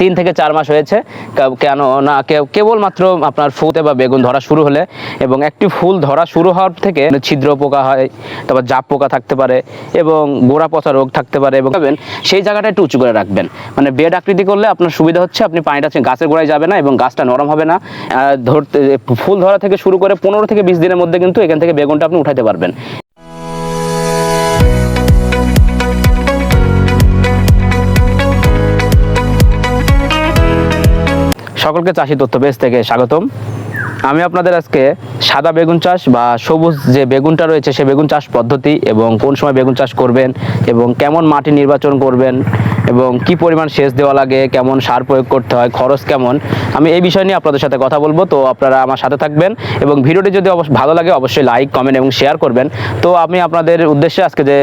তিন থেকে চার মাস হয়েছে। কেন না কেবলমাত্র আপনার ফুতে বা বেগুন ধরা শুরু হলে এবং একটি ফুল ধরা শুরু হওয়ার থেকে ছিদ্র পোকা হয়, তারপর জাপ পোকা থাকতে পারে এবং গোড়া পচা রোগ থাকতে পারে এবং সেই জায়গাটা একটু উঁচু করে রাখবেন। মানে বেড আকৃতি করলে আপনার সুবিধা হচ্ছে, আপনি পানিটা গাছের গোড়ায় যাবে না এবং গাছটা নরম হবে না। ধরতে ফুল ধরা থেকে শুরু করে পনেরো থেকে বিশ দিনের মধ্যে কিন্তু এখান থেকে বেগুনটা আপনি উঠাতে পারবেন। সকলকে চাষি তথ্য বেস থেকে স্বাগতম। আমি আপনাদের আজকে সাদা বেগুন চাষ বা সবুজ যে বেগুনটা রয়েছে সে বেগুন চাষ পদ্ধতি এবং কোন সময় বেগুন চাষ করবেন এবং কেমন মাটি নির্বাচন করবেন এবং কি পরিমাণ সেচ দেওয়া লাগে, কেমন সার প্রয়োগ করতে হয়, খরচ কেমন, আমি এই বিষয় নিয়ে আপনাদের সাথে কথা বলব। তো আপনারা আমার সাথে থাকবেন এবং ভিডিওটি যদি ভালো লাগে অবশ্যই লাইক, কমেন্ট এবং শেয়ার করবেন। তো আমি আপনাদের উদ্দেশ্যে আজকে যে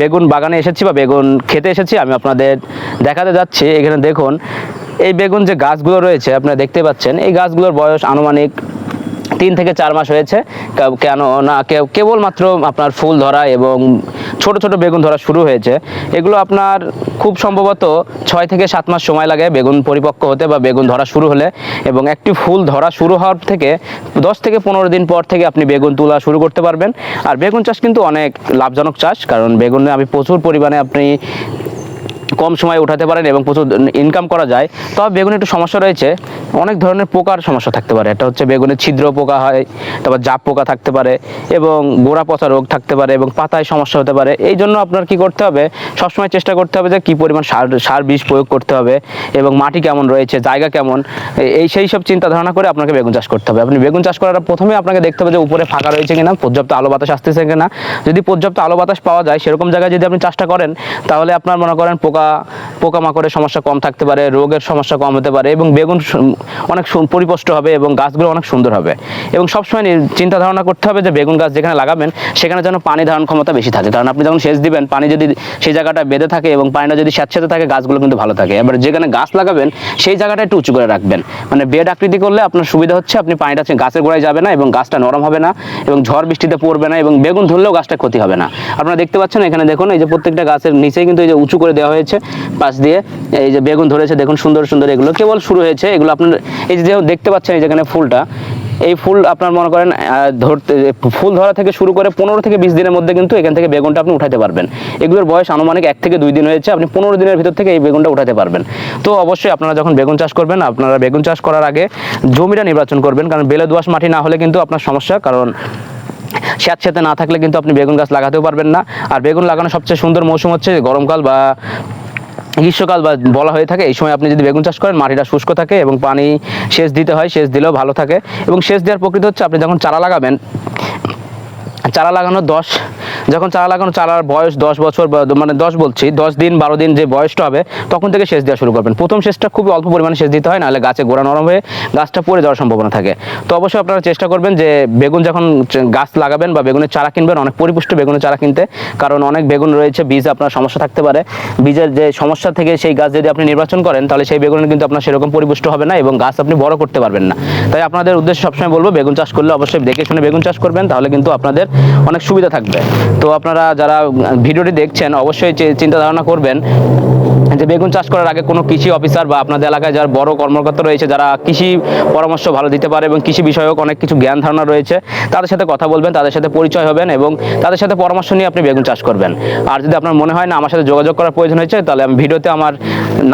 বেগুন বাগানে এসেছি বা বেগুন খেতে এসেছি, আমি আপনাদের দেখাতে যাচ্ছি। এখানে দেখুন এই বেগুন যে গাছগুলো রয়েছে, আপনারা দেখতে পাচ্ছেন, এই গাছগুলোর বয়স আনুমানিক তিন থেকে চার মাস হয়েছে। কেন না কেবলমাত্র আপনার ফুল ধরা এবং ছোট ছোট বেগুন ধরা শুরু হয়েছে। এগুলো আপনার খুব সম্ভবত ছয় থেকে সাত মাস সময় লাগে বেগুন পরিপক্ক হতে বা বেগুন ধরা শুরু হলে এবং একটি ফুল ধরা শুরু হওয়ার থেকে দশ থেকে পনেরো দিন পর থেকে আপনি বেগুন তোলা শুরু করতে পারবেন। আর বেগুন চাষ কিন্তু অনেক লাভজনক চাষ, কারণ বেগুনে আমি প্রচুর পরিমাণে আপনি কম সময়ে উঠাতে পারেন এবং প্রচুর ইনকাম করা যায়। তবে বেগুনে একটু সমস্যা রয়েছে। অনেক ধরনের পোকার সমস্যা থাকতে পারে। এটা হচ্ছে বেগুনে ছিদ্র পোকা হয়, তারপর জাপ পোকা থাকতে পারে এবং গোড়া পচা রোগ থাকতে পারে এবং পাতায় সমস্যা হতে পারে। এই জন্য আপনার কি করতে হবে? সবসময় চেষ্টা করতে হবে যে কী পরিমাণ সার সার বিষ প্রয়োগ করতে হবে এবং মাটি কেমন রয়েছে, জায়গা কেমন এই সেই সব চিন্তা ধারণা করে আপনাকে বেগুন চাষ করতে হবে। আপনি বেগুন চাষ করার প্রথমে আপনাকে দেখতে হবে যে উপরে ফাঁকা রয়েছে কিনা, পর্যাপ্ত আলো বাতাস আসতেছে কিনা। যদি পর্যাপ্ত আলো বাতাস পাওয়া যায়, সেরকম জায়গায় যদি আপনি চাষটা করেন, তাহলে আপনার মনে করেন পোকা, পোকামাকড়ের সমস্যা কম থাকতে পারে, রোগের সমস্যা কম হতে পারে এবং বেগুন অনেক পরিপুষ্ট হবে এবং গাছগুলো অনেক সুন্দর হবে। এবং সবসময় চিন্তা ধারণা করতে হবে যে বেগুন গাছ যেখানে লাগাবেন, সেখানে যেন পানি ধারণ ক্ষমতা বেশি থাকে। কারণ আপনি যখন সেচ দিবেন, পানি যদি সেই জায়গাটা বেঁধে থাকে এবং পানিটা যদি স্যাঁতস্যাঁতে থাকে, গাছগুলো কিন্তু ভালো থাকে। এবার যেখানে গাছ লাগাবেন, সেই জায়গাটা একটু উঁচু করে রাখবেন। মানে বেড আকৃতি করলে আপনার সুবিধা হচ্ছে, আপনি পানিটা গাছের গোড়ায় যাবে না এবং গাছটা নরম হবে না এবং ঝড় বৃষ্টিতে পড়বে না এবং বেগুন ধরলেও গাছটা ক্ষতি হবে না। আপনারা দেখতে পাচ্ছেন, এখানে দেখুন, এই যে প্রত্যেকটা গাছের নিচেই কিন্তু এই যে উঁচু করে দেওয়া হয়েছে, পাশ দিয়ে এই যে বেগুন ধরেছে, দেখুন সুন্দর সুন্দর এগুলো। কেবল শুরু হয়েছে, এগুলো আপনার, এই যে দেখতে পাচ্ছেন এই যেখানে ফুলটা, এই ফুল আপনার মনে করেন ধরতে, ফুল ধরা থেকে শুরু করে পনেরো থেকে বিশ দিনের মধ্যে কিন্তু এখান থেকে বেগুনটা আপনি উঠাতে পারবেন। এগুলোর বয়স আনুমানিক এক থেকে দুই দিন হয়েছে, আপনি পনেরো দিনের ভিতর থেকে এই বেগুনটা উঠাতে পারবেন। তো অবশ্যই আপনারা যখন বেগুন চাষ করবেন, আপনারা বেগুন চাষ করার আগে জমিটা নির্বাচন করবেন, কারণ বেলে দোয়াশ মাটি না হলে কিন্তু আপনার সমস্যা, কারণ স্যাঁতস্যাঁতে না থাকলে কিন্তু আপনি বেগুন গাছ লাগাতেও পারবেন না। আর বেগুন লাগানোর সবচেয়ে সুন্দর মৌসুম হচ্ছে গরমকাল বা গ্রীষ্মকাল বা বলা হয়ে থাকে, এই সময় আপনি যদি বেগুন চাষ করেন, মাটিটা শুষ্ক থাকে এবং পানি সেচ দিতে হয়, সেচ দিলেও ভালো থাকে এবং সেচ দেওয়ার প্রকৃতি হচ্ছে আপনি যখন চারা লাগাবেন, চারা লাগানোর দশ যখন চারা লাগানো, চারার বয়স দশ বছর মানে দশ বলছি, দশ দিন, বারো দিন যে বয়সটা হবে, তখন থেকে সেচ দেওয়া শুরু করবেন। প্রথম সেচটা খুবই অল্প পরিমাণে সেচ দিতে হয়, নাহলে গাছে গোড়া নরম হয়ে গাছটা পড়ে যাওয়ার সম্ভাবনা থাকে। তো অবশ্যই আপনারা চেষ্টা করবেন যে বেগুন যখন গাছ লাগাবেন বা বেগুনের চারা কিনবেন, অনেক পরিপুষ্ট বেগুনের চারা কিনতে, কারণ অনেক বেগুন রয়েছে, বীজ আপনার সমস্যা থাকতে পারে। বীজের যে সমস্যা থেকে সেই গাছ যদি আপনি নির্বাচন করেন, তাহলে সেই বেগুনের কিন্তু আপনার সেরকম পরিপুষ্ট হবে না এবং গাছ আপনি বড় করতে পারবেন না। তাই আপনাদের উদ্দেশ্যে সবসময় বলব, বেগুন চাষ করলে অবশ্যই দেখে শুনে বেগুন চাষ করবেন, তাহলে কিন্তু আপনাদের অনেক সুবিধা থাকবে। তো আপনারা যারা ভিডিওটি দেখছেন, অবশ্যই চিন্তা ধারণা করবেন যে বেগুন চাষ করার আগে কোনো কৃষি অফিসার বা আপনাদের এলাকায় যার বড় কর্মকর্তা রয়েছে, যারা কৃষি পরামর্শ ভালো দিতে পারে এবং কৃষি বিষয়ক অনেক কিছু জ্ঞান ধারণা রয়েছে, তাদের সাথে কথা বলবেন, তাদের সাথে পরিচয় হবেন এবং তাদের সাথে পরামর্শ নিয়ে আপনি বেগুন চাষ করবেন। আর যদি আপনার মনে হয় না, আমার সাথে যোগাযোগ করার প্রয়োজন হয়েছে, তাহলে আমি ভিডিওতে আমার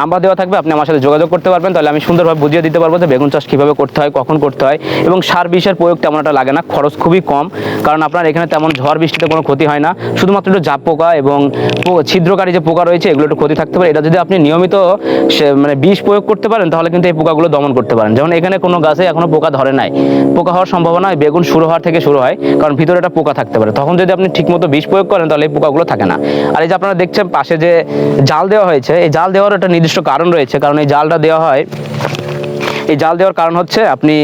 নাম্বার দেওয়া থাকবে, আপনি আমার সাথে যোগাযোগ করতে পারবেন। তাহলে আমি সুন্দরভাবে বুঝিয়ে দিতে পারব যে বেগুন চাষ কীভাবে করতে হয়, কখন করতে হয় এবং সার বিষের প্রয়োগ তেমন একটা লাগে না, খরচ খুবই কম। কারণ আপনার এখানে তেমন ঝড়, বৃষ্টিতে কোনো ক্ষতি হয় না। শুধুমাত্র একটু জাপ পোকা এবং ছিদ্রকারী যে পোকা রয়েছে, এগুলো একটু ক্ষতি থাকতে পারে। এটা যদি আপনি নিয়মিত মানে বিষ প্রয়োগ করতে পারেন, তাহলে কিন্তু এই পোকাগুলো দমন করতে পারেন। যেমন এখানে কোনো গাছে এখনও পোকা ধরে নাই। পোকা হওয়ার সম্ভাবনা বেগুন শুরু হওয়ার থেকে শুরু হয়, কারণ ভিতরে একটা পোকা থাকতে পারে। তখন যদি আপনি ঠিকমতো বিষ প্রয়োগ করেন, তাহলে এই পোকাগুলো থাকে না। আর এই যে আপনারা দেখছেন, পাশে যে জাল দেওয়া হয়েছে, এই জাল দেওয়ার একটা নির্দিষ্ট কারণ রয়েছে, কারণ এই জালটা দেওয়া হয়। এই জাল দেওয়ার কারণ হচ্ছে আপনি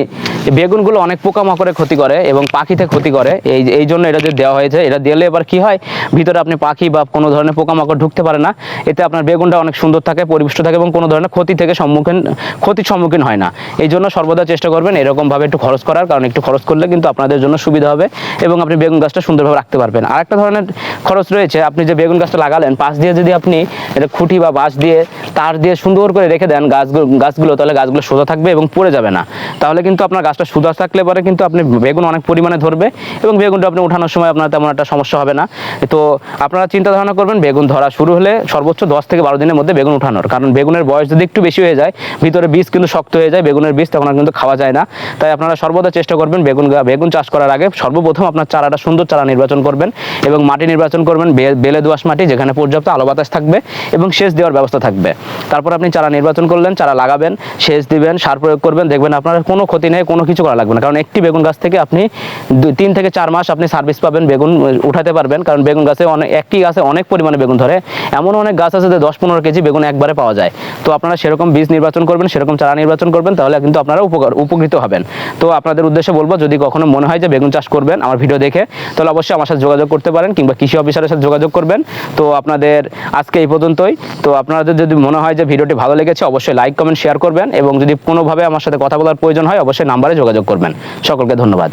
বেগুনগুলো অনেক পোকামাকড়ে ক্ষতি করে এবং পাখিতে ক্ষতি করে। এই এই জন্য এটা যে দেওয়া হয়েছে, এটা দিলে এবার কি হয়? ভিতরে আপনি পাখি বা কোনো ধরনের পোকামাকড় ঢুকতে পারে না। এতে আপনার বেগুনটা অনেক সুন্দর থাকে, পরিপুষ্ট থাকে এবং কোনো ধরনের ক্ষতি থেকে সম্মুখীন, ক্ষতির সম্মুখীন হয় না। এই জন্য সর্বদা চেষ্টা করবেন এরকমভাবে একটু খরচ করার, কারণ একটু খরচ করলে কিন্তু আপনাদের জন্য সুবিধা হবে এবং আপনি বেগুন গাছটা সুন্দরভাবে রাখতে পারবেন। আর একটা ধরনের খরচ রয়েছে, আপনি যে বেগুন গাছটা লাগালেন, পাশ দিয়ে যদি আপনি এটা খুঁটি বা বাঁশ দিয়ে, তার দিয়ে সুন্দর করে রেখে দেন গাছগুলো গাছগুলো, তাহলে গাছগুলো সোজা থাকবে এবং পড়ে যাবে না। তাহলে কিন্তু আপনার গাছটা সোজা থাকলে পরে কিন্তু আপনি বেগুন অনেক পরিমাণে ধরবে এবং বেগুনটা আপনি উঠানোর সময় আপনার তেমন একটা সমস্যা হবে না। তো আপনারা চিন্তা ধারণা করবেন, বেগুন ধরা শুরু হলে সর্বোচ্চ দশ থেকে বারো দিনের মধ্যে বেগুন উঠানোর। কারণ বেগুনের বয়স যদি একটু বেশি হয়ে যায়, ভিতরে বীজ কিন্তু শক্ত হয়ে যায়, বেগুনের বীজ তখন কিন্তু খাওয়া যায় না। তাই আপনারা সর্বদা চেষ্টা করবেন বেগুন বেগুন চাষ করার আগে সর্বপ্রথম আপনার চারাটা সুন্দর চারা নির্বাচন করবেন এবং মাটি নির্বাচন করবেন বেলে দোআঁশ মাটি যেখানে পর্যাপ্ত আলো বাতাস থাকবে এবং সেচ দেওয়ার ব্যবস্থা থাকবে। তারপর আপনি চারা নির্বাচন করলেন, চারা লাগাবেন, সেচ দিবেন, সার প্রয়োগ করবেন, দেখবেন আপনার কোনো ক্ষতি নেই, কোনো কিছু করা লাগবে না। কারণ একটি বেগুন গাছ থেকে আপনি তিন থেকে চার মাস আপনি সার্ভিস পাবেন বেগুন উঠাতে পারবেন। কারণ বেগুন গাছে অনেক একটি গাছে অনেক পরিমাণে বেগুন ধরে। এমন অনেক গাছ আছে যে দশ পনেরো কেজি বেগুন একবারে পাওয়া যায়। তো আপনারা সেরকম বীজ নির্বাচন করবেন, সেরকম চারা নির্বাচন করবেন, তাহলে কিন্তু আপনারা উপকার, উপকৃত হবেন। তো আপনাদের উদ্দেশ্যে বলব, যদি কখনো মনে হয় যে বেগুন চাষ করবেন আমার ভিডিও দেখে, তাহলে অবশ্যই আমার সাথে যোগাযোগ করতে পারেন কিংবা কৃষি অফিসারের সাথে যোগাযোগ করবেন। তো আপনাদের আজকে এই পর্যন্তই। তো আপনাদের যদি মনে হয় যে ভিডিওটি ভালো লেগেছে, অবশ্যই লাইক, কমেন্ট, শেয়ার করবেন এবং যদি কোনোভাবে আমার সাথে কথা বলার প্রয়োজন হয়, অবশ্যই নাম্বারে যোগাযোগ করবেন। সকলকে ধন্যবাদ।